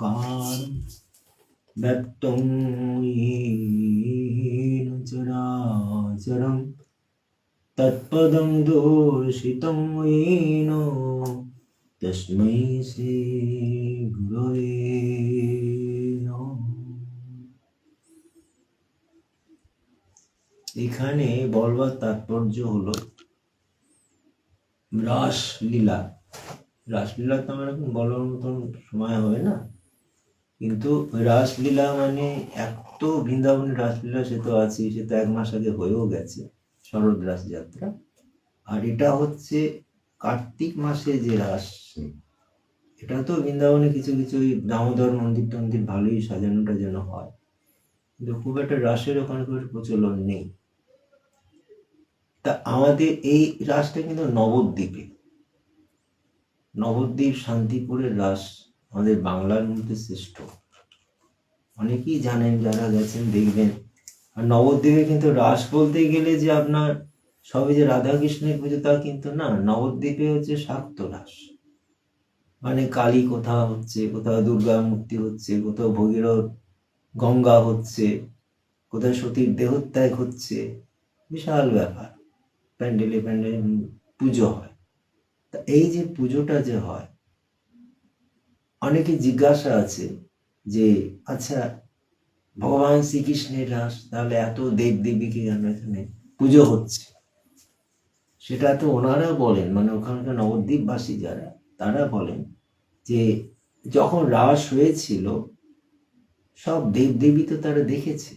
व्याकृतमनेङ्गीकारं व्यक्तं येन चराचरं तत्पदं दूषितं येन तस्मै श्रीगुरवे নমঃ। এখানে বলবার তাৎপর্য হলো রাসলীলা রাসলীলা তো আমার এখন বলার মতন সময় হবে না কিন্তু রাসলীলা মানে এত বৃন্দাবনের রাসলীলা, সে তো আছে সে তো এক মাস আগে হয়েও গেছে, শরৎ রাস যাত্রা। আর এটা হচ্ছে কার্তিক মাসে যে রাস, এটা তো বৃন্দাবনে কিছু কিছু ওই দামোদর মন্দির টন্দির ভালোই সাজানোটা যেন হয়। কিন্তু খুব একটা রাসের ওখানে কোনো প্রচলন নেই। তা আমাদের এই রাসটা কিন্তু নবদ্বীপে, নবদ্বীপ শান্তিপুরের রাস। আমাদের বাংলার মধ্যে শ্রেষ্ঠ। অনেকেই জানেন, যারা গেছেন দেখবেন। আর নবদ্বীপে কিন্তু রাস বলতে গেলে যে আপনার সবে যে রাধা কৃষ্ণের পুজো, তা কিন্তু না, নবদ্বীপে হচ্ছে শাক্ত রাস। মানে কালী কোথাও হচ্ছে, কোথাও দুর্গা মূর্তি হচ্ছে, কোথাও ভগীরথ গঙ্গা হচ্ছে, কোথাও সতীর দেহত্যাগ হচ্ছে, বিশাল ব্যাপার। প্যান্ডেলে প্যান্ডেলে পুজো হয়। তা এই যে পুজোটা যে হয় অনেকে জিজ্ঞাসা আছে যে আচ্ছা ভগবান শ্রীকৃষ্ণের রাস, তাহলে এত দেব দেবীকে কেন এখানে পুজো হচ্ছে? সেটা তো ওনারা বলেন মানে ওখানকার নবদ্বীপবাসী যারা, তারা বলেন যে, যখন রাস হয়েছিল, সব দেব দেবী তো তারা দেখেছে,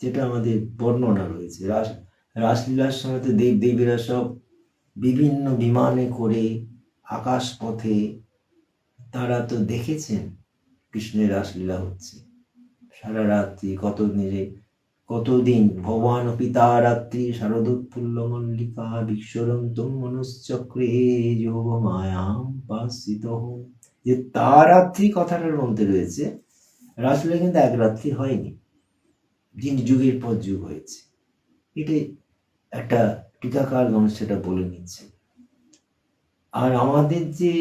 যেটা আমাদের বর্ণনা রয়েছে। রাস, রাসলীলার সময় তো দেব দেবীরা সব বিভিন্ন বিমানে করে আকাশ পথে তারা তো দেখেছেন কৃষ্ণের রাসলীলা হচ্ছে। সারা রাত্রি কত নিজে কতদিন ভগবান পিতা রাত্রি শারদোৎফুল্ল মল্লিকা বিশ্বরন্তম মনশ্চক্রে যোগ মায়াম পাশিত যে তা রাত্রি কথাটার মধ্যে রয়েছে, রাসলীলা কিন্তু এক রাত্রি হয়নি। দিন যুগের পর যুগ হয়েছে। এটাই একটা টিকাকারগণ সেটা বলে নিচ্ছে। আর আমাদের যে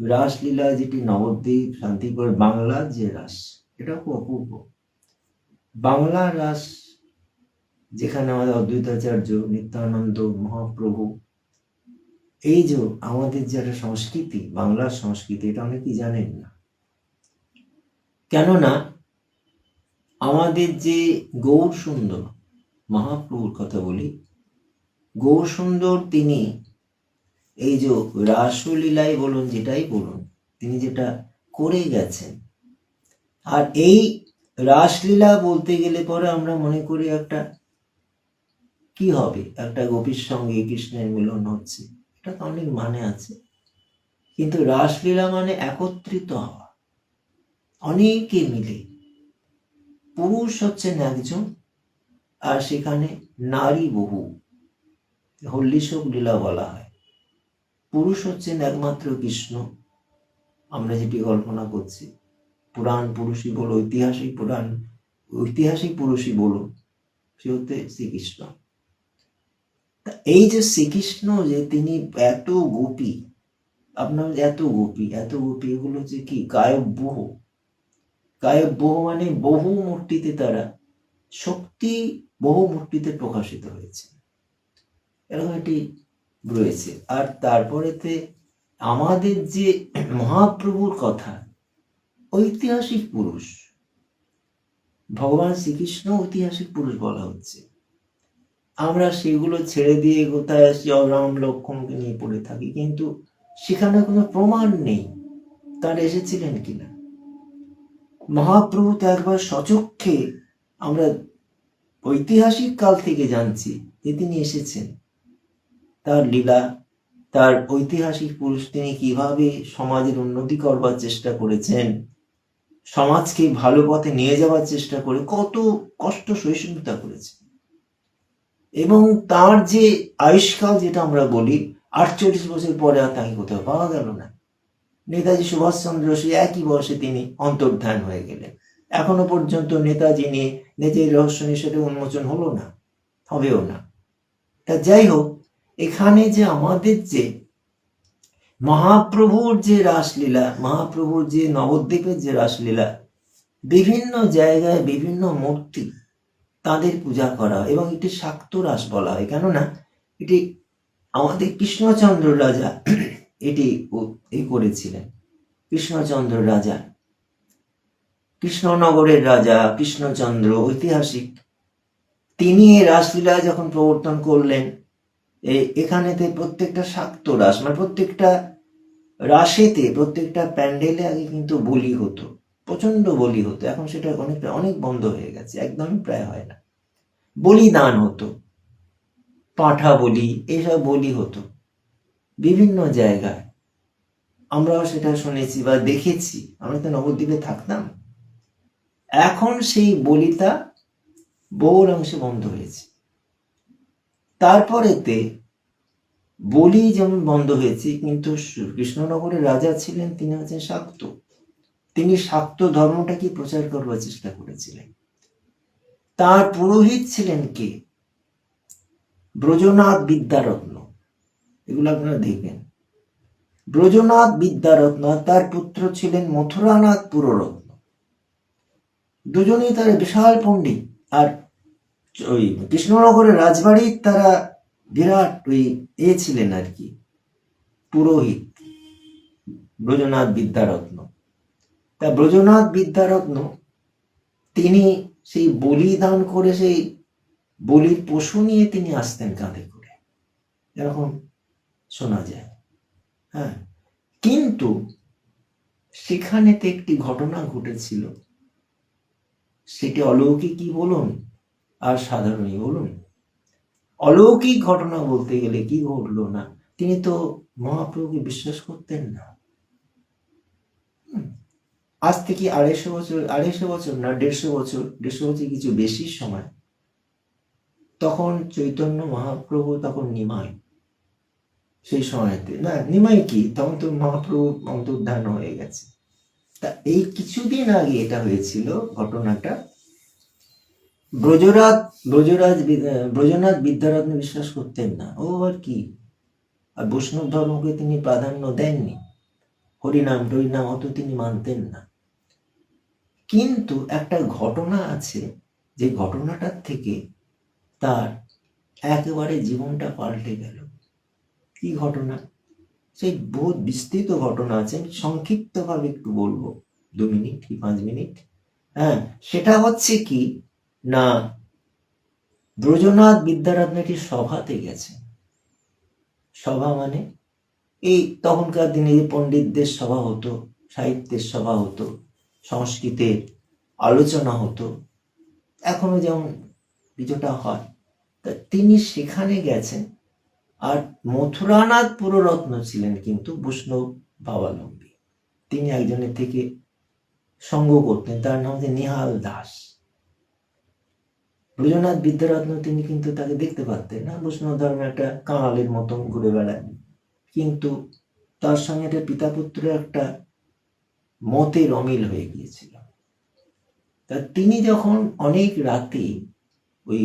রাসলীলা যেটি নবদ্বীপ, শান্তিপুর বাংলার যে রাস এটা খুব অপূর্ব। বাংলা রাস যেখানে আমাদের অদ্বৈতাচার্য নিত্যানন্দ মহাপ্রভু, এই যে আমাদের যে একটা সংস্কৃতি, বাংলার সংস্কৃতি, এটা অনেকেই জানেন না। কেননা আমাদের যে গৌর সুন্দর মহাপ্রভুর কথা বলি গৌর সুন্দর তিনি এই যে রাসলীলাই বলুন, যেটাই বলুন, তিনি যেটা করে গেছেন। আর এই রাসলীলা বলতে গেলে পরে আমরা মনে করি একটা কি হবে? একটা গোপীর সঙ্গে কৃষ্ণের মিলন হচ্ছে। এটা তো অনেক মানে আছে। কিন্তু রাসলীলা মানে একত্রিত হওয়া। অনেকে মিলে। পুরুষ হচ্ছেন একজন, আর সেখানে নারী বহু। হল্লিশোক লীলা বলা হয়। পুরুষ হচ্ছেন একমাত্র কৃষ্ণ। আমরা যেটি কল্পনা করছি, পুরাণ পুরুষই বলো ঐতিহাসিক পুরাণ, ঐতিহাসিক পুরুষই বলুন সে হতে শ্রীকৃষ্ণ। এই যে শ্রীকৃষ্ণ যে তিনি এত গোপী, আপনার এত গোপী এত গোপী, এগুলো যে কি? গায়ব বহু। গায়ব বহু মানে বহু মূর্তিতে তারা শক্তি বহু মূর্তিতে প্রকাশিত হয়েছে। এরকম একটি রয়েছে। আর তারপরেতে আমাদের যে মহাপ্রভুর কথা, ঐতিহাসিক পুরুষ, ভগবান শ্রীকৃষ্ণ ঐতিহাসিক পুরুষ বলা হচ্ছে। আমরা সেগুলো ছেড়ে দিয়ে কোথায় আসি রাম লক্ষ্মণকে নিয়ে পড়ে থাকি, কিন্তু সেখানে কোনো প্রমাণ নেই, তার এসেছিলেন কিনা? মহাপ্রভু তো একবার সচক্ষে আমরা ঐতিহাসিক কাল থেকে জানছি যে তিনি এসেছেন। তার লীলা, তার ঐতিহাসিক পুরুষ তিনি কীভাবে সমাজের উন্নতি করবার চেষ্টা করেছেন, সমাজকে ভালো পথে নিয়ে যাওয়ার চেষ্টা করে কত কষ্ট সহিষ্ণুতা করেছে। এবং তার যে আয়ুষ্কাল যেটা আমরা বলি, আটচল্লিশ বছর পরে আর তাকে কোথাও পাওয়া গেল না। নেতাজি সুভাষচন্দ্র সেই একই বয়সে তিনি অন্তর্ধান হয়ে গেলেন। এখনও পর্যন্ত নেতাজি নিয়ে নেতাজির রহস্য নিয়ে সেটা উন্মোচন হলো না, হবেও না। তা যাই হোক এখানে যে আমাদের যে মহাপ্রভুর যে রাসলীলা, মহাপ্রভুর যে নবদ্বীপের যে রাসলীলা, বিভিন্ন জায়গায় বিভিন্ন মূর্তি তাদের পূজা করা এবং এটি শাক্ত রাস বলা হয়। কেননা এটি আমাদের কৃষ্ণচন্দ্র রাজা এটি উ- এ করেছিলেন। কৃষ্ণচন্দ্র রাজা, কৃষ্ণনগরের রাজা, কৃষ্ণচন্দ্র ঐতিহাসিক, তিনি এই রাসলীলা যখন প্রবর্তন করলেন এ- এখানেতে প্রত্যেকটা শাক্ত রাস মানে প্রত্যেকটা রাশেতে, প্রত্যেকটা প্যান্ডেলে আগে কিন্তু বলি হতো প্রচণ্ড বলি হতো, এখন সেটা অনেকটা অনেক বন্ধ হয়ে গেছে, একদমই প্রায় হয় না। বলিদান হতো, পাঁঠা বলি, এসব বলি হতো, বিভিন্ন জায়গায়। আমরাও সেটা শুনেছি বা দেখেছি, আমরা তো নবদ্বীপে থাকতাম। এখন সেই বলিটা বহুল অংশে বন্ধ হয়েছে। তারপরেতে বলি যেমন বন্ধ হয়েছে, কিন্তু কৃষ্ণনগরের রাজা ছিলেন, তিনি হচ্ছেন শাক্ত। তিনি শাক্ত ধর্মটাকে প্রচার করবার চেষ্টা করেছিলেন। তার পুরোহিত ছিলেন কে? ব্রজনাথ বিদ্যারত্ন। এগুলো আপনারা দেখবেন। ব্রজনাথ বিদ্যারত্ন তার পুত্র ছিলেন মথুরানাথ পুররত্ন। দুজনেই তার বিশাল পণ্ডিত। আর ওই কৃষ্ণনগরের রাজবাড়ির তারা বিরাট ওই এ ছিলেন আর কি, পুরোহিত ব্রজনাথ বিদ্যারত্ন। তা ব্রজনাথ বিদ্যারত্ন, তিনি সেই বলিদান করে সেই বলির পশু নিয়ে তিনি আসতেন কাঁধে করে। এরকম শোনা যায়। হ্যাঁ কিন্তু সেখানেতে একটি ঘটনা ঘটেছিল। সেটি অলৌকিকই বলুন? আর সাধারণই বলুন অলৌকিক ঘটনা বলতে গেলে কি ঘটলো না, তিনি তো মহাপ্রভুকে বিশ্বাস করতেন না। আজ থেকে আড়াইশো বছর আড়াইশো বছর না, দেড়শো বছর দেড়শো বছর কিছু বেশি সময়, তখন চৈতন্য মহাপ্রভু তখন নিমাই। সেই সময়তে, না, নিমাই কি? তখন তো মহাপ্রভু অন্তর্ধান হয়ে গেছে। তা এই কিছুদিন আগে এটা হয়েছিল, ঘটনাটা ব্রজরাজ ব্রজরাজ ব্রজনাথ বিদ্যারত্ন বিশ্বাস করতেন না। ও আর কি? আর বৈষ্ণব ধর্মকে তিনি প্রাধান্য দেননি। হরিনাম, টরিনাম অত তিনি মানতেন না। কিন্তু একটা ঘটনা আছে, যে ঘটনাটার থেকে তার একেবারে জীবনটা পাল্টে গেল। কি ঘটনা? সেই বহুত বিস্তৃত ঘটনা আছে, আমি সংক্ষিপ্তভাবে একটু বলব। দু মিনিট কি, পাঁচ মিনিট? হ্যাঁ সেটা হচ্ছে কি না, ব্রজনাথ বিদ্যারত্নটি সভাতে গেছে। সভা মানে? এই তখনকার দিনে যে পণ্ডিতদের সভা হতো, সাহিত্যের সভা হতো, সংস্কৃতের আলোচনা হতো। এখনও যেমন কিছুটা হয়। তা তিনি সেখানে গেছেন আর মথুরানাথ পুররত্ন ছিলেন কিন্তু বৈষ্ণব ভাবালম্বী তিনি একজনের থেকে সঙ্গ করতেন, তার নাম হচ্ছে নিহাল দাস। ব্রজনাথ বিদ্যারত্ন তিনি কিন্তু তাকে দেখতে পারতেন না। বৈষ্ণব ধর্মে একটা কাঙালের মতন ঘুরে বেড়ায়। কিন্তু তার সঙ্গে একটা পিতা পুত্রের একটা মতের অমিল হয়ে গিয়েছিল। তা তিনি যখন অনেক রাতে ওই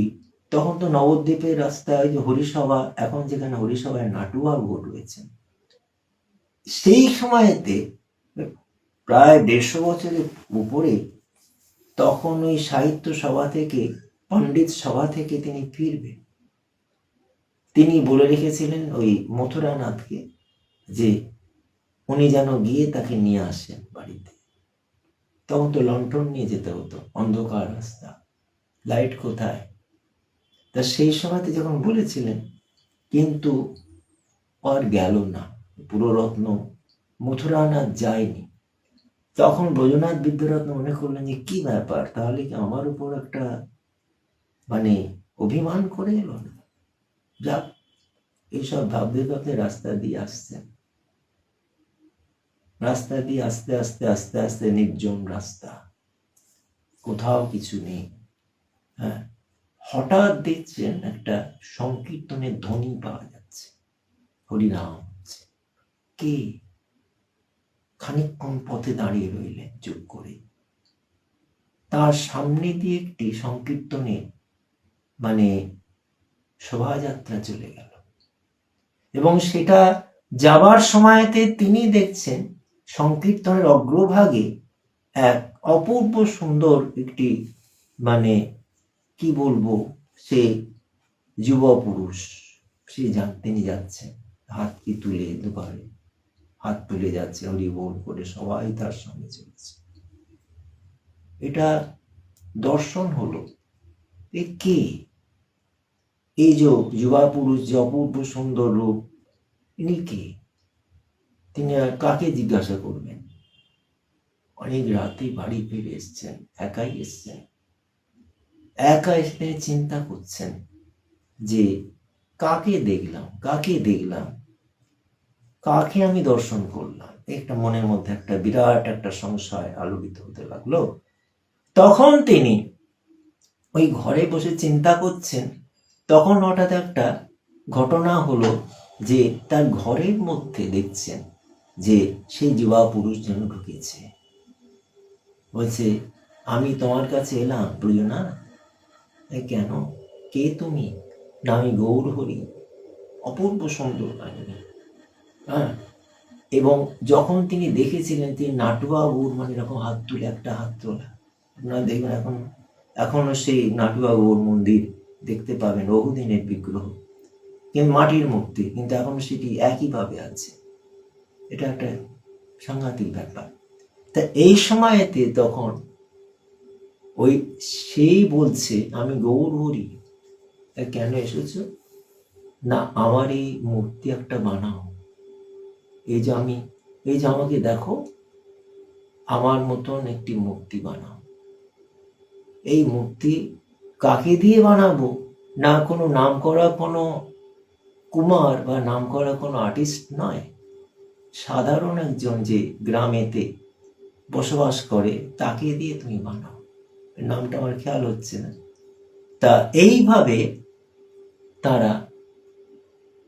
তখন তো নবদ্বীপের রাস্তায় যে হরিসভা, এখন যেখানে হরিসভায় নাটুয়া ভোট রয়েছেন সেই সময়তে প্রায় দেড়শো বছরের উপরে তখন ওই সাহিত্য সভা থেকে পণ্ডিত সভা থেকে তিনি ফিরবেন। তিনি বলে রেখেছিলেন ওই মথুরানাথকে যে উনি যেন গিয়ে তাকে নিয়ে আসেন বাড়িতে। তখন তো লন্ঠন নিয়ে যেতে হতো, অন্ধকার রাস্তা, লাইট কোথায়? তা সেই সময়তে যখন বলেছিলেন, কিন্তু আর গেল না, পুরো রত্ন মথুরানাথ যায়নি। তখন ব্রজনাথ বিদ্যারত্ন মনে করলেন যে, কি ব্যাপার? তাহলে কি আমার উপর একটা মানে অভিমান করে এলো না। যাক, এইসব ভাবতে ভাবতে রাস্তা দিয়ে আসছেন রাস্তা দিয়ে আস্তে আস্তে আস্তে আস্তে নির্জন রাস্তা। কোথাও কিছু নেই। হ্যাঁ হঠাৎ দেখছেন একটা সংকীর্তনের ধ্বনি পাওয়া যাচ্ছে। হরিনাম কে? খানিকক্ষণ পথে দাঁড়িয়ে রইলেন চুপ করে। তার সামনে দিয়ে একটি সংকীর্তনের মানে শোভাযাত্রা চলে গেল। এবং সেটা যাবার সময়তে তিনি দেখছেন সংকীর্তনের অগ্রভাগে এক অপূর্ব সুন্দর একটি মানে কি বলব, সে যুব পুরুষ সে যান, তিনি যাচ্ছেন, হাত কি তুলে দুবারে হাত তুলে যাচ্ছে হরি বল করে সবাই তার সঙ্গে চলছে। এটা দর্শন হলো, এ কে? এই যে যুবা পুরুষ, যে অপূর্ব সুন্দর রূপ, ইনি কে? তিনি কাকে জিজ্ঞাসা করবেন? অনেক রাতে বাড়ি ফিরে এসছেন, একাই এসছেন। একা এসে চিন্তা করছেন যে কাকে দেখলাম কাকে দেখলাম? কাকে আমি দর্শন করলাম? একটা মনের মধ্যে একটা বিরাট একটা সংশয় আলোকিত হতে লাগল। তখন তিনি ওই ঘরে বসে চিন্তা করছেন তখন হঠাৎ একটা ঘটনা হলো যে তার ঘরের মধ্যে দেখছেন যে সেই যুবা পুরুষ যেন ঢুকেছে। বলছে, আমি তোমার কাছে এলাম এ কেন? কে তুমি? না, আমি গৌর হরি, অপূর্ব সুন্দর কাহিনী হ্যাঁ এবং যখন তিনি দেখেছিলেন তিনি নাটুয়া গৌর মানে এরকম হাত তুলে, একটা হাত তোলা, আপনারা দেখবেন এখন, এখনও সেই নাটুয়া গৌর মন্দির দেখতে পাবেন বহুদিনের বিগ্রহ। কিন্তু মাটির মূর্তি, কিন্তু এখন সেটি একইভাবে আছে। এটা একটা সাংঘাতিক ব্যাপার। তা এই সময়তে তখন ওই সেই বলছে, আমি গৌর হরি কেন এসেছ? না, আমার এই মূর্তি একটা বানাও। এই যে আমি, এই যে আমাকে দেখো, আমার মতন একটি মূর্তি বানাও। এই মূর্তি কাকে দিয়ে বানাবো? না কোনো নাম করা কোনো কুমার বা নাম করা কোনো আর্টিস্ট নয়। সাধারণ একজন যে গ্রামেতে বসবাস করে, তাকে দিয়ে তুমি বানাও। নামটা আমার খেয়াল হচ্ছে না। তা এইভাবে তারা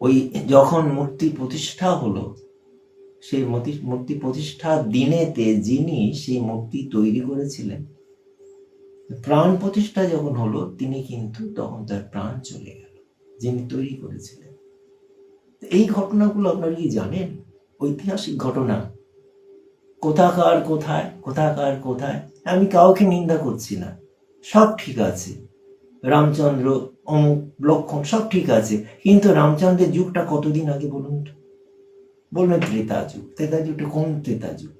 ওই যখন মূর্তি প্রতিষ্ঠা হলো, সেই মূর্তি প্রতিষ্ঠার দিনেতে যিনি সেই মূর্তি তৈরি করেছিলেন প্রাণ প্রতিষ্ঠা যখন হলো, তিনি কিন্তু তখন তার প্রাণ চলে গেল, যিনি তৈরি করেছিলেন। এই ঘটনাগুলো আপনারা কি জানেন? ঐতিহাসিক ঘটনা। কোথাকার কোথায় কোথাকার কোথায়, আমি কাউকে নিন্দা করছি না। সব ঠিক আছে। রামচন্দ্র, অমুক, লক্ষণ, সব ঠিক আছে। কিন্তু রামচন্দ্রের যুগটা কতদিন আগে বলুন তো? বলবেন ত্রেতা যুগ। ত্রেতা যুগটা কোন ত্রেতা যুগ?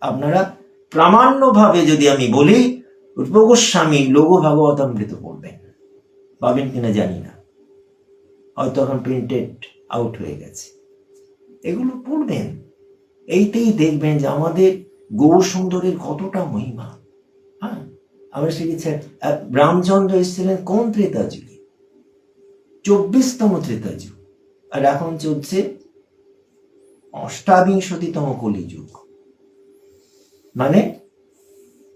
আপনারা প্রামাণ্যভাবে যদি আমি বলি রূপগোস্বামী লঘু ভাগবতামৃত পড়বেন পাবেন কিনা জানি না। হয়তো এখন প্রিন্টেড আউট হয়ে গেছে। এগুলো পড়বেন। এইতেই দেখবেন যে আমাদের গৌর সুন্দরের কতটা মহিমা। হ্যাঁ? আমরা শিখেছি রামচন্দ্র এসেছিলেন কোন ত্রেতা যুগে চব্বিশতম ত্রেতা যুগ আর এখন চলছে অষ্টাবিংশতিতম কলিযুগ। মানে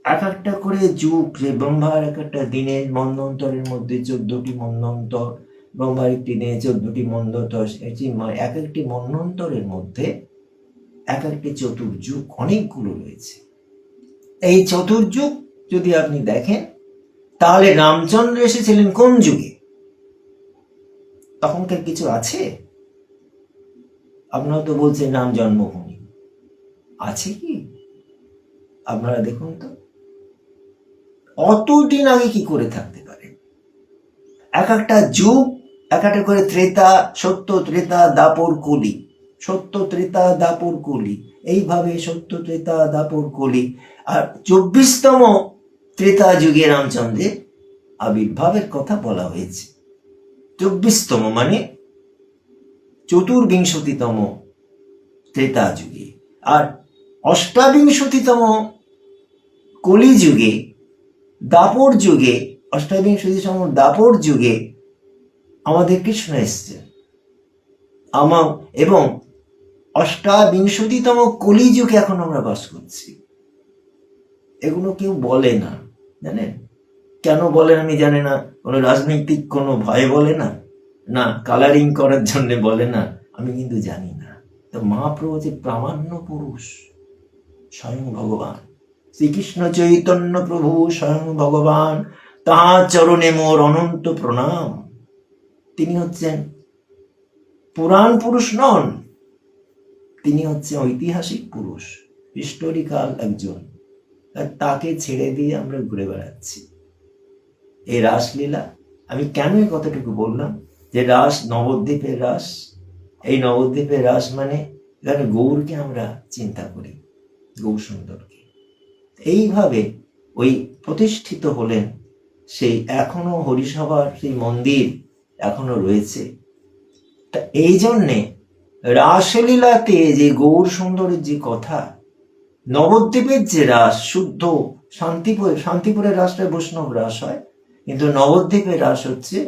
এক একটা করে যুগ, যে ব্রহ্মার এক একটা দিনের মন্বন্তরের মধ্যে চোদ্দটি মন্বন্তর ব্রহ্মার একটি দিনে চোদ্দটি মন্বন্তর এক একটি মন্বন্তরের মধ্যে এক একটি চতুর্যুগ অনেকগুলো রয়েছে। এই চতুর্যুগ যদি আপনি দেখেন, তাহলে রামচন্দ্র এসেছিলেন কোন যুগে? তখনকার কিছু আছে? আপনারা তো বলছেন রাম জন্মভূমি। আছে কি? আপনারা দেখুন তো। অতদিন আগে কি করে থাকতে পারে? এক একটা যুগ, এক একটা করে ত্রেতা, সত্য ত্রেতা, দাপর কলি। সত্য ত্রেতা, দাপর কলি। এইভাবে সত্য ত্রেতা, দাপর কলি। আর চব্বিশতম ত্রেতা যুগে রামচন্দ্রের আবির্ভাবের কথা বলা হয়েছে। চব্বিশতম মানে চতুর্বিংশতিতম ত্রেতা যুগে। আর অষ্টাবিংশতিতম কলিযুগে দাপর যুগে অষ্টাবিংশতিতম দাপর যুগে আমাদের কৃষ্ণ এসছে। আমা এবং অষ্টাবিংশতিতম কলিযুগে এখন আমরা বাস করছি। এগুলো কেউ বলে না, জানেন? কেন বলেন আমি জানি না। কোনো রাজনৈতিক কোনো ভয় বলে না? না কালারিং করার জন্য বলে না। আমি কিন্তু জানি না। তো মহাপ্রভু যে প্রামাণ্য পুরুষ, স্বয়ং ভগবান। শ্রীকৃষ্ণ চৈতন্য প্রভু স্বয়ং ভগবান তাহার চরণে মোর অনন্ত প্রণাম। তিনি হচ্ছেন পুরাণ পুরুষ নন, তিনি হচ্ছে ঐতিহাসিক পুরুষ হিস্টোরিক্যাল একজন। তাকে ছেড়ে দিয়ে আমরা ঘুরে বেড়াচ্ছি। এই রাসলীলা, আমি কেন এই কথাটুকু বললাম? যে রাস নবদ্বীপের রাস, এই নবদ্বীপের রাস মানে এখানে গৌরকে আমরা চিন্তা করি, গৌর সুন্দরকে। এইভাবে ওই প্রতিষ্ঠিত হলেন সেই এখনও হরিসভার সেই মন্দির এখনও রয়েছে। তা এই জন্যে রাসলীলাতে যে গৌর সুন্দরের যে কথা, নবদ্বীপের যে রাস, শুদ্ধ শান্তিপুর শান্তিপুরের রাসটা বৈষ্ণব রাস হয়, কিন্তু নবদ্বীপের রাস হচ্ছে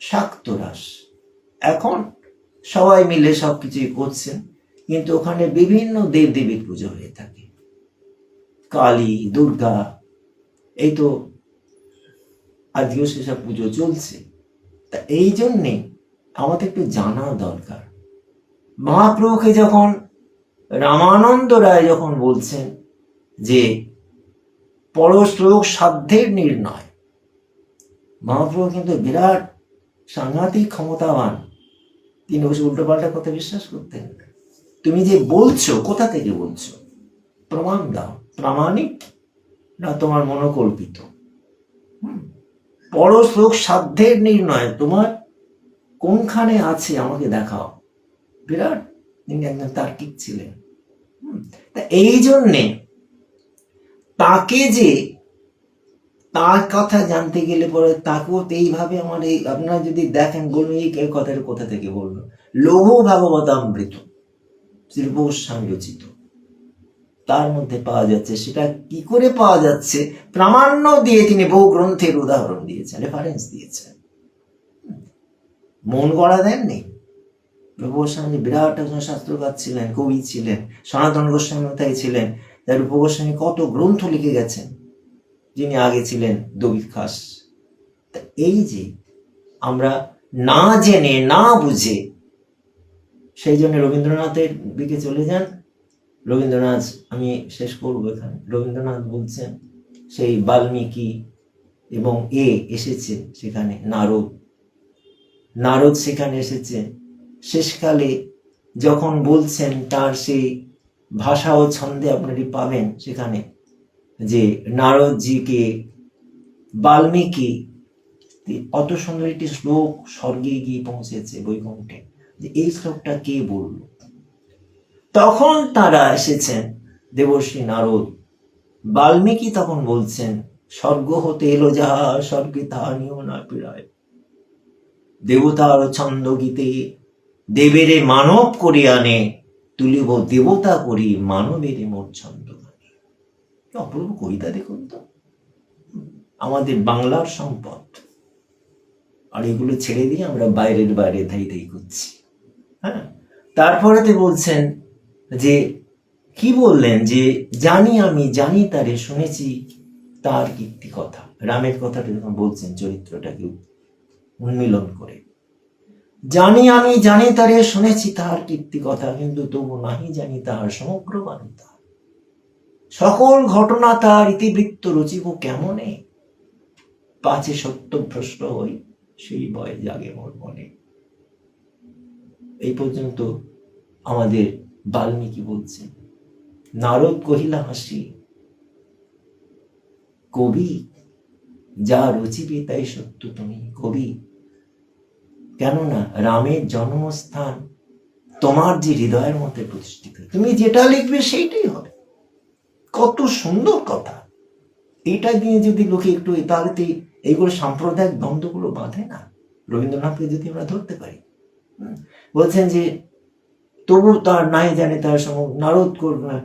শাক্ত রাস। এখন সবাই মিলে সব কিছুই করছেন, কিন্তু ওখানে বিভিন্ন দেব দেবীর পুজো হয়ে থাকে। কালী, দুর্গা, এই তো আজকেও সেসব পুজো চলছে। তা এই জন্যে আমাদের একটু জানা দরকার। মহাপ্রভুকে যখন রামানন্দ রায় যখন বলছেন যে পরশ্লোক সাধ্যের নির্ণয়, মহাপ্রভু কিন্তু বিরাট সাংঘাতিক ক্ষমতাবান। তিনি বসে উল্টোপাল্টা কথা বিশ্বাস করতেন তুমি যে বলছো, কোথা থেকে বলছো? প্রমাণ দাও। প্রামাণিক না তোমার মনোকল্পিত? হুম। পরশ্লোক সাধ্যের নির্ণয়। তোমার কোনখানে আছে? আমাকে দেখাও। বিরাট তিনি একজন তার্কিক ছিলেন। তা এই জন্যে তাকে যে তার কথা জানতে গেলে পরে তাকেও এইভাবে আমার এই আপনারা যদি দেখেন বলুন এই কথাটা কোথা থেকে বলল? লৌহ ভাগবতামৃত শ্রী রচিত। তার মধ্যে পাওয়া যাচ্ছে, সেটা কি করে পাওয়া যাচ্ছে? প্রামাণ্য দিয়ে তিনি বহু গ্রন্থের উদাহরণ দিয়েছেন রেফারেন্স দিয়েছেন। মন গড়া দেননি প্রভু গোস্বামী বিরাট একজন শাস্ত্রকার ছিলেন, কবি ছিলেন, সনাতন গোস্বামী তাই ছিলেন। তার রূপ গোস্বামী কত গ্রন্থ লিখে গেছেন, যিনি আগে ছিলেন দবির খাস। তা এই যে আমরা না জেনে, না বুঝে, সেই জন্য রবীন্দ্রনাথের দিকে চলে যান। রবীন্দ্রনাথ, আমি শেষ করব এখানে। রবীন্দ্রনাথ বলছেন, সেই বাল্মীকি এবং এ এসেছে সেখানে, নারদ। নারদ সেখানে এসেছে। শেষকালে যখন বলছেন তার সেই ভাষা ও ছন্দে আপনারা পাবেন সেখানে যে নারদজিকে বাল্মীকি অত সুন্দর একটি শ্লোক স্বর্গে গিয়ে পৌঁছেছে বৈকুণ্ঠে। যে এই শ্লোকটা কে বলল? তখন তারা এসেছেন। দেবশ্রী নারদ। বাল্মীকি তখন বলছেন, স্বর্গ হতে এলো যাহা, স্বর্গে তাহা নিও না পীড়ায়। দেবতার ছন্দ গীতে দেবেরে মানব করি আনে, তুলিব দেবতা করি মানবের মোর ছন্দ। অপূর্ব কবিতা দেখুন তো। আমাদের বাংলার সম্পদ। আর এগুলো ছেড়ে দিয়ে আমরা বাইরের বাইরে ধাই ধাই করছি। হ্যাঁ? তারপরেতে বলছেন যে কি বললেন যে, জানি আমি, জানি তারে, শুনেছি তার কীর্তি কথা। রামের কথাটা যখন বলছেন, চরিত্রটাকে উন্মিলন করে। জানি আমি, জানি তারে, শুনেছি তাহার কীর্তি কথা, কিন্তু তবু নাহি জানি তাহার সমগ্র বাণিতা সকল ঘটনা তার ইতিবৃত্ত রচিব কেমনে? পাছে সত্যভ্রষ্ট হই, সেই ভয় জাগে মোর মনে। এই পর্যন্ত আমাদের বাল্মীকি বলছেন, নারদ কহিলা হাসি, কবি, যা রচিবে তাই সত্য তুমি, কবি কেননা রামের জন্মস্থান তোমার যে হৃদয়ের মধ্যে প্রতিষ্ঠিত, তুমি যেটা লিখবে সেইটাই হবে কত সুন্দর কথা এটা দিয়ে যদি লোকে একটু তাহলে এইগুলো সাম্প্রদায়িক দ্বন্দ্বগুলো বাঁধে না, রবীন্দ্রনাথকে যদি আমরা ধরতে পারি। বলছেন যে তবু তার নাই জানে তার সম নারদ কর-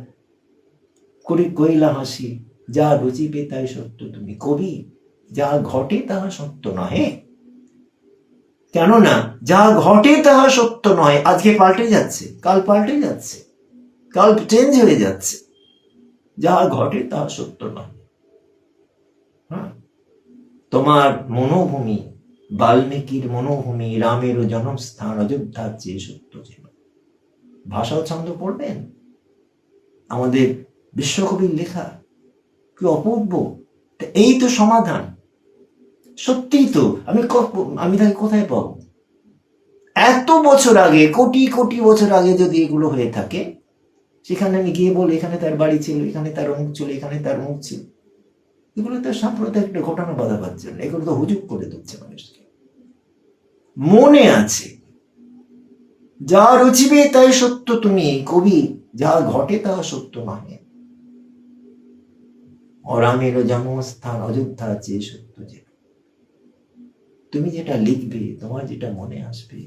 করি কইলা হাসি, যা রুচিবে তাই সত্য। তুমি কবি, যা ঘটে তাহা সত্য নহে। কেননা, যা ঘটে তাহা সত্য নয় আজকে পাল্টে যাচ্ছে, কাল পাল্টে যাচ্ছে, কাল চেঞ্জ হয়ে যাচ্ছে। যা ঘটে তাহা সত্য নয় হ্যাঁ? তোমার মনোভূমি, বাল্মীকির মনোভূমি রামেরও জন্মস্থান, অযোধ্যার চেয়ে সত্য ছিল ভাষা ছন্দ পড়বেন। আমাদের বিশ্বকবির লেখা কি অপূর্ব। এই তো সমাধান। সত্যিই তো, আমি আমি তাকে কোথায় পাবো? এত বছর আগে, কোটি কোটি বছর আগে যদি এগুলো হয়ে থাকে, সেখানে আমি গিয়ে বলি, এখানে তার বাড়ি ছিল, এখানে তার অমুক ছিল, এখানে তার অমুক ছিল। এগুলো তো সাম্প্রদায়িক ঘটনা বাধা পাচ্ছে না। এগুলো তো হুজুক করে দিচ্ছে মানুষকে। মনে আছে যা রুচিবে তাই সত্য তুমি কবি যা ঘটে তা সত্য নহে অরামের জন্মস্থান অযোধ্যা আছে সত্য যে। তুমি যেটা লিখবে, তোমার যেটা মনে আসবে,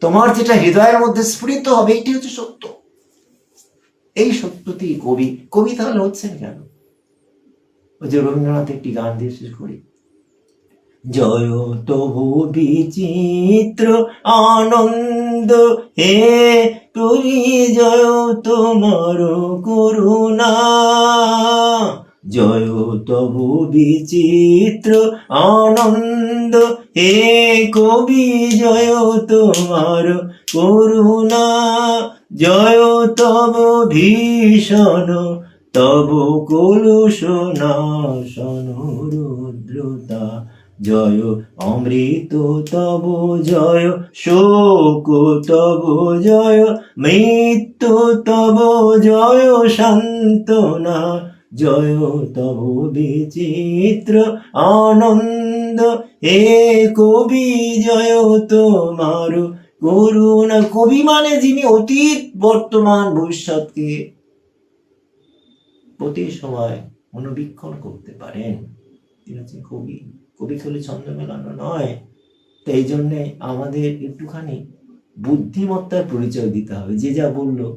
তোমার যেটা হৃদয়ের মধ্যে স্ফুরিত হবে, এটি হচ্ছে সত্য। এই সত্যতেই কবি কবি তাহলে হচ্ছেন কেন? ওই যে রবীন্দ্রনাথ একটি গান দিয়ে শেষ করি। জয় তবু বিচিত্র আনন্দ হে তুমি জয় তোমার করুণা। জয় তবু বিচিত্র আনন্দ। হে, কবি, জয় তোমার করুণা। জয় তব ভীষণ, তব কলুষ নাশন রুদ্রতা। জয় অমৃত তব জয়, শোক তব জয়, মৃত্যু তব জয় শান্তনা জয় তব বিচিত্র আনন্দ। হে কবি জয় তোমার করুণা। কবি মানে যিনি অতীত, বর্তমান, ভবিষ্যৎকে প্রতি সময় অনুবীক্ষণ করতে পারেন। তিনি হচ্ছেন কবি। কবি খালি ছন্দ মেলানো নয়। তো এই জন্যে আমাদের একটুখানি বুদ্ধিমত্তার পরিচয় দিতে হবে। যে যা বলল,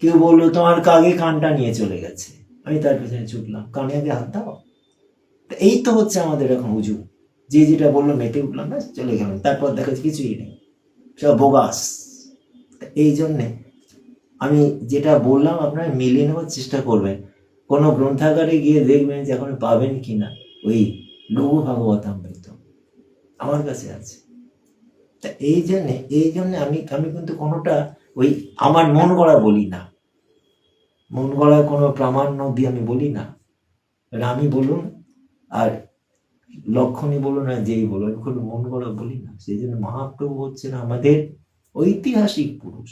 কেউ বলল, তোমার কাগে কানটা নিয়ে চলে গেছে? আমি তার পেছনে ছুটলাম। কানে আগে হাত দাও। এই তো হচ্ছে আমাদের এখন হুজুগ যে যেটা বলল মেতে উঠলাম না চলে গেলাম। তারপর দেখা যাচ্ছে কিছুই নেই। সব বোগাস। এই জন্যে আমি যেটা বললাম, আপনারা মিলিয়ে নেওয়ার চেষ্টা করবেন। কোনো গ্রন্থাগারে গিয়ে দেখবেন যে এখন পাবেন কি না ওই লঘু ভাগবতামৃত আমার কাছে আছে। তা এই জন্যে এই জন্যে আমি আমি কিন্তু কোনোটা ওই আমার মন গড়া বলি না। মন গড়া কোনো প্রামাণ্য দিয়ে আমি বলি না। রামি বলুন আর লক্ষণী বলুন আর যেই বলুন কোনো মন গড়া বলি না। সেই জন্য মহাপ্রভু হচ্ছেন আমাদের ঐতিহাসিক পুরুষ।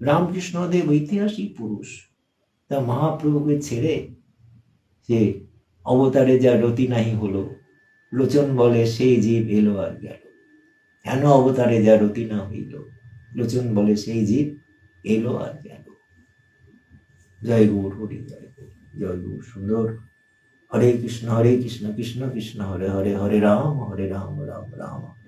রামকৃষ্ণদেব ঐতিহাসিক পুরুষ। তা মহাপ্রভুকে ছেড়ে সে অবতারে যা রতি নাহি হলো লোচন বলে সেই জীব এলো আর গেল। হেন অবতারে যা রতি না হইল? লোচন বলে, সেই জীব এলো আর গেল। জয় গৌর, হরি জয় জয় গৌর সুন্দর। হরে কৃষ্ণ হরে কৃষ্ণ কৃষ্ণ কৃষ্ণ, হরে হরে হরে রাম হরে রাম রাম রাম।